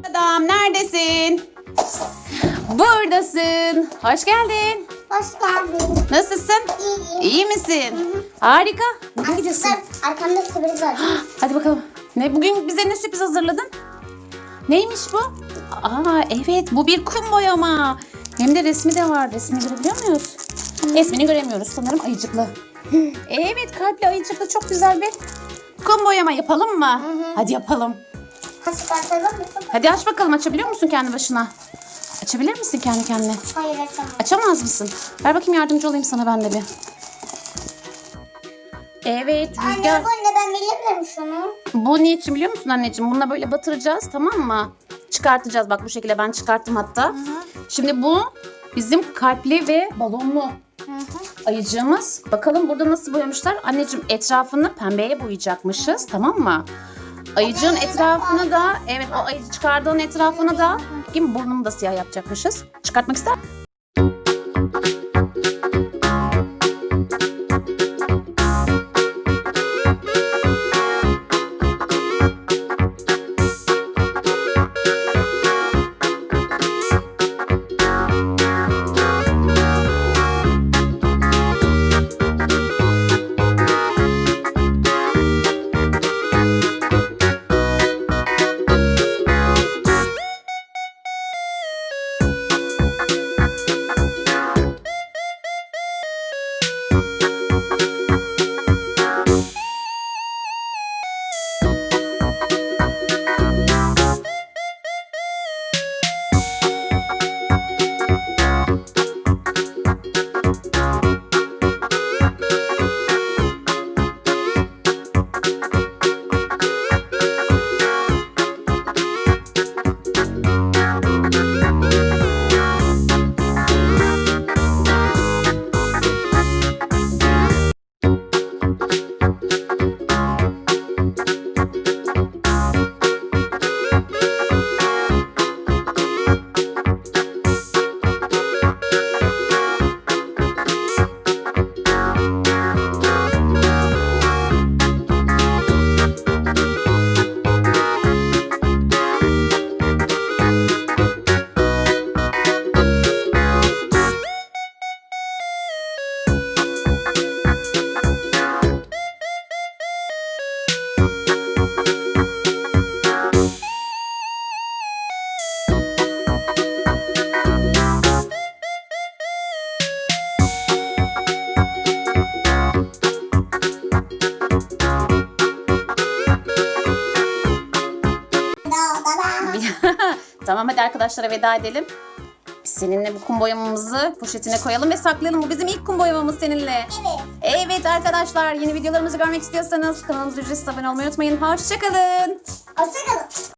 Adam neredesin? Buradasın. Hoş geldin. Hoş geldin. Nasılsın? İyi. İyi misin? Harika. Nereye gidiyorsun? Arkamda sürpriz var. Hadi bakalım. Ne bugün bize ne sürpriz hazırladın? Neymiş bu? Aa evet bu bir kum boyama. Hem de resmi de var. Resmini görebiliyor muyuz? Resmini göremiyoruz sanırım ayıcıklı. Evet kalpli ayıcıklı çok güzel bir kum boyama yapalım mı? Hadi yapalım. Ha çıkartalım mı? Hadi aç bakalım açabiliyor musun kendi başına? Açabilir misin kendi kendine? Hayır açamam. Açamaz mısın? Ver bakayım yardımcı olayım sana ben de bir. Evet Anne Rüzgar. bu ne ben bilebilirim şunu. Bu ne için biliyor musun anneciğim? Bununla böyle batıracağız tamam mı? Çıkartacağız bak bu şekilde ben çıkarttım hatta. Şimdi bu bizim kalpli ve balonlu ayıcığımız. Bakalım burada nasıl boyamışlar? Anneciğim etrafını pembeye boyayacakmışız tamam mı? Ayıcığın etrafını da evet o ayıcı çıkardığın etrafını da kim burnunu da siyah yapacakmışız. Çıkartmak ister Da, tamam hadi arkadaşlara veda edelim. Biz seninle bu kum boyamamızı poşetine koyalım ve saklayalım. Bu bizim ilk kum boyamamız seninle. Evet. Evet arkadaşlar yeni videolarımızı görmek istiyorsanız kanalımıza ücretsiz abone olmayı unutmayın. Hoşçakalın. Hoşçakalın.